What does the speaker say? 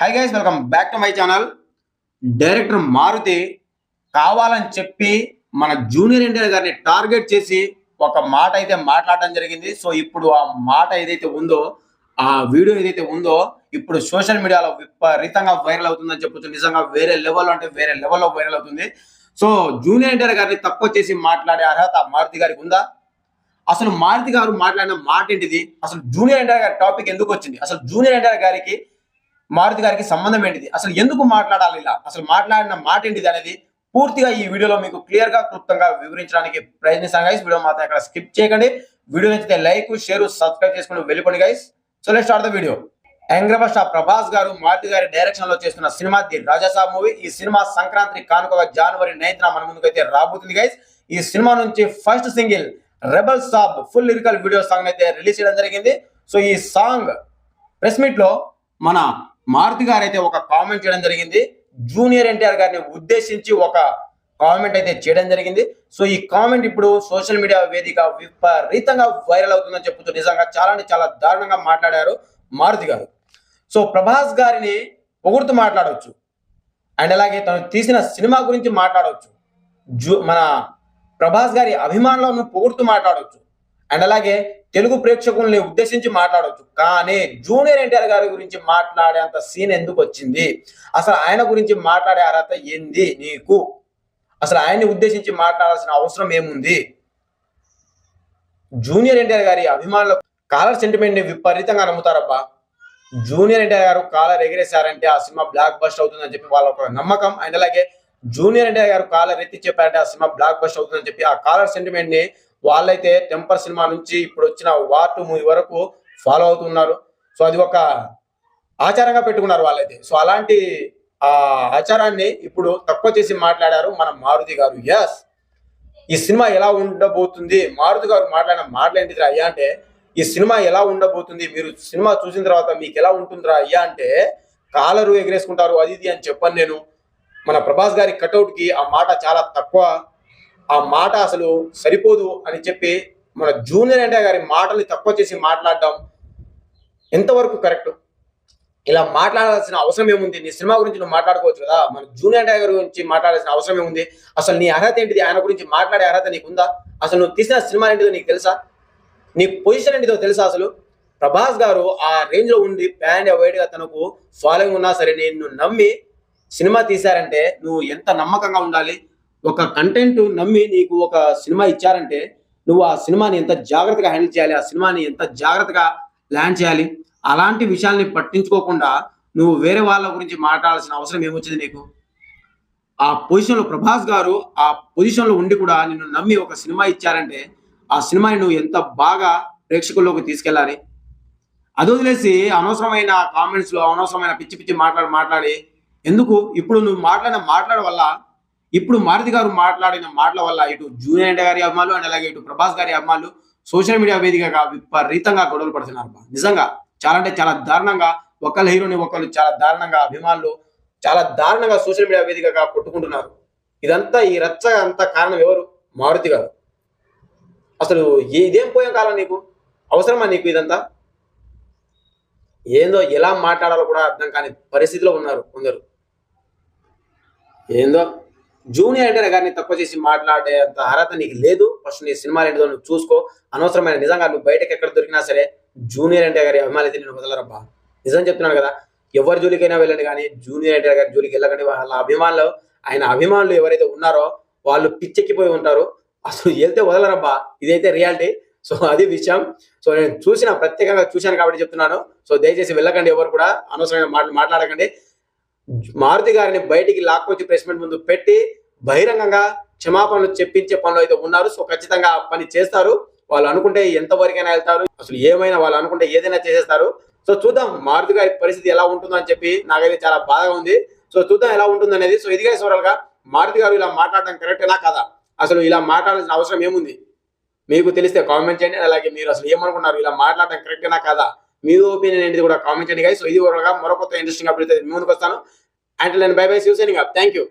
Hi guys welcome back to my channel director Maruthi కావాలని చెప్పి మన జూనియర్ ఎన్టీఆర్ గారిని టార్గెట్ చేసి ఒక మాట అయితే మాట్లాడడం జరిగింది. సో ఇప్పుడు ఆ మాట ఏదైతే ఉందో ఆ వీడియో ఏదైతే ఉందో ఇప్పుడు సోషల్ మీడియాలో విపరీతంగా వైరల్ అవుతుందని చెప్పొచ్చు. నిజంగా వేరే లెవెల్ అంటే వేరే లెవెల్లో వైరల్ అవుతుంది. సో జూనియర్ ఎన్టీఆర్ గారిని తక్కువ చేసి మాట్లాడే అర్హత మారుతి గారికి ఉందా? అసలు మారుతి గారు మాట్లాడిన మాట ఏంటిది? అసలు జూనియర్ ఎన్టీఆర్ గారి టాపిక్ ఎందుకు వచ్చింది? అసలు జూనియర్ ఎన్టీఆర్ గారికి మారుతి గారికి సంబంధం ఏంటిది? అసలు ఎందుకు మాట్లాడాలి ఇలా? అసలు మాట్లాడిన మాట ఏంటిది అనేది పూర్తిగా ఈ వీడియోలో మీకు క్లియర్గా క్లుప్తంగా వివరించడానికి ప్రయత్నిస్తాను గైస్ వీడియో మాత్రం ఇక్కడ స్కిప్ చేయకండి. వీడియో నచ్చితే లైక్ షేర్ సబ్స్క్రైబ్ చేసుకుని వెళ్ళిపోండి guys so let start the video young rebel star Prabhas garu Maruthi గారి డైరెక్షన్లో చేస్తున్న సినిమా ది రాజాసాబ్ మూవీ. ఈ సినిమా సంక్రాంతి కానుకగా జనవరి నైన్త్ మన ముందుకైతే రాబోతుంది గైస్ ఈ సినిమా నుంచి first single rebel Saab full lyrical video song అయితే రిలీజ్ చేయడం జరిగింది. సో ఈ సాంగ్ ప్రెస్ మీట్లో మన మారుతి గారు అయితే ఒక కామెంట్ చేయడం జరిగింది. జూనియర్ ఎన్టీఆర్ గారిని ఉద్దేశించి ఒక కామెంట్ అయితే చేయడం జరిగింది. సో ఈ కామెంట్ ఇప్పుడు సోషల్ మీడియా వేదిక విపరీతంగా వైరల్ అవుతుందని చెప్తూ నిజంగా చాలా అంటే చాలా దారుణంగా మాట్లాడారు మారుతి గారు. సో ప్రభాస్ గారిని పొగుడుతూ మాట్లాడవచ్చు. అండ్ అలాగే తను తీసిన సినిమా గురించి మాట్లాడవచ్చు. జూ మన ప్రభాస్ గారి అభిమానులను పొగుడుతూ మాట్లాడవచ్చు. అండ్ అలాగే తెలుగు ప్రేక్షకుల్ని ఉద్దేశించి మాట్లాడవచ్చు కానీ జూనియర్ ఎన్టీఆర్ గారి గురించి మాట్లాడేంత సీన్ ఎందుకు వచ్చింది? అసలు ఆయన గురించి మాట్లాడే అర్హత ఏంది నీకు? అసలు ఆయన్ని ఉద్దేశించి మాట్లాడాల్సిన అవసరం ఏముంది? జూనియర్ ఎన్టీఆర్ గారి అభిమానుల కాలర్ సెంటిమెంట్ని విపరీతంగా నమ్ముతారబ్బా. జూనియర్ ఎన్టీఆర్ గారు కాలర్ ఎగిరేశారంటే ఆ సినిమా బ్లాక్ బస్ట్ అవుతుందని చెప్పి వాళ్ళ ఒక నమ్మకం. అండ్ అలాగే జూనియర్ ఎన్టీఆర్ గారు కాలర్ ఎత్తి చెప్పారంటే ఆ సినిమా బ్లాక్ బస్ట్ అవుతుందని చెప్పి ఆ కాలర్ సెంటిమెంట్ని వాళ్ళైతే టెంపర్ సినిమా నుంచి ఇప్పుడు వచ్చిన వార్ టూ మూవీ వరకు ఫాలో అవుతున్నారు. సో అది ఒక ఆచారంగా పెట్టుకున్నారు వాళ్ళైతే. సో అలాంటి ఆ ఆచారాన్ని ఇప్పుడు తక్కువ చేసి మాట్లాడారు మన మారుతి గారు. ఎస్ ఈ సినిమా ఎలా ఉండబోతుంది? మారుతి గారు మాట్లాడిన మాటలు అయ్యా అంటే ఈ సినిమా ఎలా ఉండబోతుంది? మీరు సినిమా చూసిన తర్వాత మీకు ఎలా ఉంటుందిరా అయ్యా అంటే కాలరు ఎగరేసుకుంటారు అది ఇది అని చెప్పాను నేను. మన ప్రభాస్ గారి కటౌట్కి ఆ మాట చాలా తక్కువ. ఆ మాట అసలు సరిపోదు అని చెప్పి మన జూనియర్ ఎన్టీఆర్ గారి మాటల్ని తక్కువ చేసి మాట్లాడడం ఎంతవరకు కరెక్ట్? ఇలా మాట్లాడాల్సిన అవసరం ఏముంది? నీ సినిమా గురించి నువ్వు మాట్లాడుకోవచ్చు కదా? మన జూనియర్ ఎన్టీఆర్ గారి గురించి మాట్లాడాల్సిన అవసరం ఏముంది? అసలు నీ అర్హత ఏంటిది? ఆయన గురించి మాట్లాడే అర్హత నీకుందా? అసలు నువ్వు తీసిన సినిమా ఏంటిదో నీకు తెలుసా? నీ పొజిషన్ ఏంటిదో తెలుసా అసలు? ప్రభాస్ గారు ఆ రేంజ్లో ఉండి బ్యాండ్ వైడ్గా తనకు ఫాలోయింగ్ ఉన్నా సరే నేను నమ్మి సినిమా తీశారంటే నువ్వు ఎంత నమ్మకంగా ఉండాలి? ఒక కంటెంట్ నమ్మి నీకు ఒక సినిమా ఇచ్చారంటే నువ్వు ఆ సినిమాని ఎంత జాగ్రత్తగా హ్యాండిల్ చేయాలి ఆ సినిమాని ఎంత జాగ్రత్తగా ప్లాన్ చేయాలి? అలాంటి విషయాల్ని పట్టించుకోకుండా నువ్వు వేరే వాళ్ళ గురించి మాట్లాడాల్సిన అవసరం ఏమొచ్చింది నీకు? ఆ పొజిషన్లో ప్రభాస్ గారు ఆ పొజిషన్లో ఉండి కూడా నిన్ను నమ్మి ఒక సినిమా ఇచ్చారంటే ఆ సినిమాని నువ్వు ఎంత బాగా ప్రేక్షకుల్లోకి తీసుకెళ్ళాలి? అది వదిలేసి అనవసరమైన కామెంట్స్లో అనవసరమైన పిచ్చి పిచ్చి మాట్లాడి మాట్లాడి ఎందుకు? ఇప్పుడు నువ్వు మాట్లాడిన మాట్లాడ వల్ల ఇప్పుడు మారుతి గారు మాట్లాడిన మాటల వల్ల ఇటు జూనియర్ ఎన్టీఆర్ గారి అమ్మాలు అండ్ అలాగే ఇటు ప్రభాస్ గారి అమ్మాలు సోషల్ మీడియా వేదికగా విపరీతంగా గొడవలు పడుతున్నారు నిజంగా చాలా అంటే చాలా దారుణంగా ఒకళ్ళ హీరోని ఒకళ్ళు చాలా దారుణంగా అభిమానులు చాలా దారుణంగా సోషల్ మీడియా వేదికగా కొట్టుకుంటున్నారు. ఇదంతా ఈ రచ్చ అంత కారణం ఎవరు? మారుతి గారు. అసలు ఇదేం పోయే కాలం నీకు? అవసరమా నీకు ఇదంతా? ఏందో ఎలా మాట్లాడాలో కూడా అర్థం కాని పరిస్థితిలో ఉన్నారు కొందరు. ఏందో? జూనియర్ ఎన్టీఆర్ గారిని తక్కువ చేసి మాట్లాడే అంత అర్హత నీకు లేదు. ఫస్ట్ నీ సినిమాలు ఏంటో నువ్వు చూసుకో. అనవసరమైన నిజంగా నువ్వు బయటకు ఎక్కడ దొరికినా సరే జూనియర్ ఎన్టీఆర్ గారి అభిమానులు అయితే నేను వదలరబ్బా. నిజం చెప్తున్నాను కదా ఎవరి జోలికైనా వెళ్ళండి కానీ జూనియర్ ఎన్టీఆర్ గారి జోలికి వెళ్ళకండి. వాళ్ళ అభిమానులు ఆయన అభిమానులు ఎవరైతే ఉన్నారో వాళ్ళు పిచ్చెక్కిపోయి ఉంటారు. అసలు వెళ్తే వదలరబ్బా. ఇదైతే రియాలిటీ. సో అది విషయం. సో నేను చూసిన ప్రత్యేకంగా చూశాను కాబట్టి చెప్తున్నాను. సో దయచేసి వెళ్ళకండి ఎవరు కూడా. అనవసరమైన మాటలు మాట్లాడకండి. మారుతి గారిని బయటికి లాక్కొచ్చి ప్రెస్ మీట్ ముందు పెట్టి బహిరంగంగా క్షమాపణలు చెప్పించే పనులు అయితే ఉన్నారు. సో ఖచ్చితంగా పని చేస్తారు. వాళ్ళు అనుకుంటే ఎంతవరకైనా వెళ్తారు. అసలు ఏమైనా వాళ్ళు అనుకుంటే ఏదైనా చేసేస్తారు. సో చూద్దాం మారుతి గారి పరిస్థితి ఎలా ఉంటుందో అని చెప్పి నాకైతే చాలా బాధగా ఉంది. సో చూద్దాం ఎలా ఉంటుంది అనేది సో ఇదిగా సోరల్గా మారుతి గారు ఇలా మాట్లాడడం కరెక్టేనా కదా? అసలు ఇలా మాట్లాడాల్సిన అవసరం ఏముంది? మీకు తెలిస్తే కామెంట్ చేయండి. అలాగే మీరు అసలు ఏమనుకున్నారు? ఇలా మాట్లాడడం కరెక్టేనా కదా? మీ ఒపీనియన్ ఏంటిది కూడా కామెంట్ చేయండి కానీ సో ఇది ఒక మరొక ఇంట్రెస్టింగ్ అప్డేట్ అయితే మీ ముందుకు వస్తాను. అంటే నేను బై బై సీవ్ థ్యాంక్ యూ